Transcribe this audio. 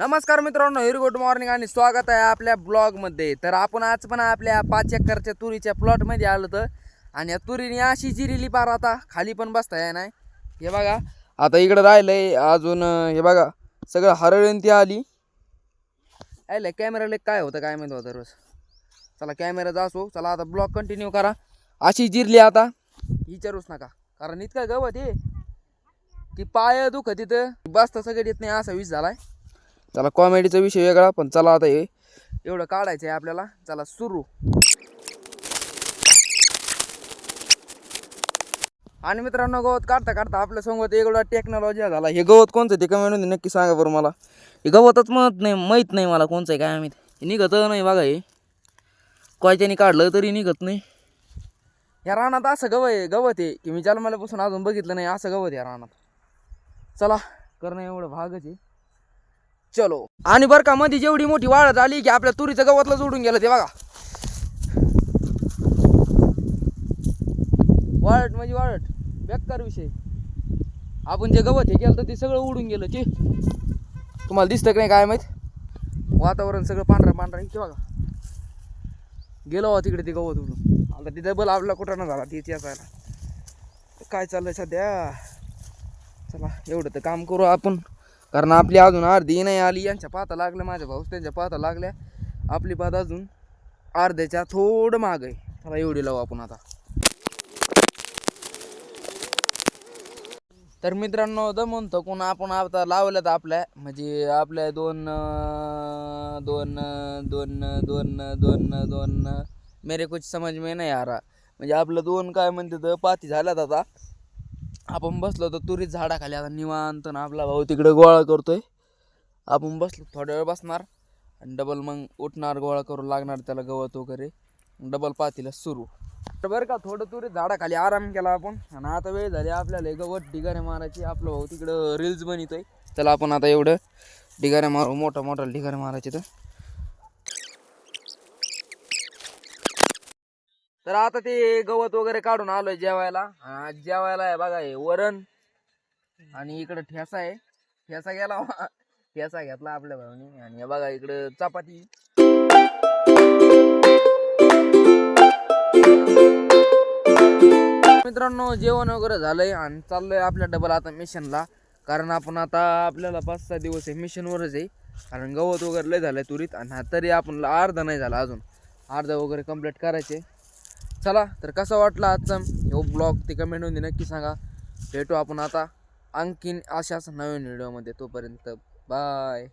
नमस्कार मित्रांनो very good morning आणि स्वागत आहे आपल्या ब्लॉगमध्ये तर आपण आज पण आपल्या पाच एकरच्या तुरीच्या प्लॉटमध्ये आलो तर आणि या तुरीने अशी जिरिली पार आता खाली पण बसता येणार नाही हे बघा आता इकडं राहिलंय अजून हे बघा सगळं हरळंती आली. आली आयलं कॅमेराला काय होतं काय माहिती होतं रोज. चला कॅमेरा जासो चला आता ब्लॉग कंटिन्यू करा. अशी जिरली आता. विचारूच नका कारण इतकं गवत हे की पाय दुखत तिथं बसता सगळं येत नाही असा विष झालाय. चला कॉमेडीचा विषय वेगळा पण चला आता हे एवढं काढायचं आहे आपल्याला. चला सुरू. आणि मित्रांनो गवत काढता काढता आपल्यासोबत एवढा टेक्नॉलॉजी झाला हे गवत कोणतं ते कमेंट नक्की सांगा बरं मला. हे गवतच म्हणत नाही माहीत नाही मला कोणचं आहे काय आम्ही हे निघत नाही बघा हे. कोयत्याने काढलं तरी निघत नाही. या रानात असं गव आहे गवत आहे की मी जन्माल्यापासून अजून बघितलं नाही असं गवत आहे या रानात. चला करणं एवढं भागच आहे. चलो. आणि बरं का मध्ये जेवढी मोठी वाढत आली की आपल्या तुरीचं गवतला जोडून गेलं ते बघा. वाळट म्हणजे वाळट. बेकार विषय. आपण जे गवत हे केलं तर ते सगळं उडून गेलं ते तुम्हाला दिसतं की नाही काय माहीत? वातावरण सगळं पांढरा पांढरा की बघा. गेलो हो तिकडे ते गवत उडून. आता तिथे बल आपला कुठं ना झाला तिथे असायला काय चाललंय सध्या? चला एवढं तर काम करू आपण. कारण आपली अजून अर्धी नाही आली. यांच्या पाता लागल्या माझ्या भाऊस त्यांच्या पाता लागल्या. आपली पात अजून अर्ध्याच्या थोडं माग आहे. चला एवढी लावू आपण आता. तर मित्रांनो तर म्हणतो कोण आपण आता लावल्यात आपल्या म्हणजे आपल्या दोन दोन दोन दोन दोन दोन मेरे कुछ समज में नाही आरा म्हणजे आपलं दोन काय म्हणते तर पाती झाल्यात आता. आपण बसलो तर तुरीत झाडाखाली आता निवांत ना आपला भाऊ तिकडे गोळा करतोय. आपण बसलो थोड्या वेळ बसणार आणि डबल मग उठणार गोळा करू लागणार त्याला गवत वगैरे. डबल पातीला सुरू. तर बरं का थोडं तुरीत झाडाखाली आराम केला आपण. आणि आता वेळ झाली आपल्याला गवत ढिगारे मारायची. आपलं भाऊ तिकडं रील्स बनवतोय. त्याला आपण आता एवढं ढिगाऱ्या मारू मोठा मोठा ढिगारे मारायचे तर. तर आता ते गवत वगैरे काढून आलोय जेवायला. आज जेवायला आहे बघा हे वरण. आणि इकडं ठेसा आहे. ठेसा गेला ठेसा घेतला आपल्या भाऊनी. आणि हे बघा इकडं चपाती. मित्रांनो जेवण वगैरे झालंय आणि चाललोय आपल्या डबल आता मिशनला कारण आपण आता आपल्याला पाच सहा दिवस आहे मिशनवरच आहे. कारण गवत वगैरे लय झालंय तुरीत. आणि तरी आपण अर्धा नाही झाला अजून. अर्धा वगैरे कंप्लीट करायचे. चला तर कसा वाटला आजचा? हो ब्लॉग ते कमेंटमध्ये नक्की सांगा. भेटू आपण आता आणखीन अशाच नवीन व्हिडिओमध्ये तोपर्यंत बाय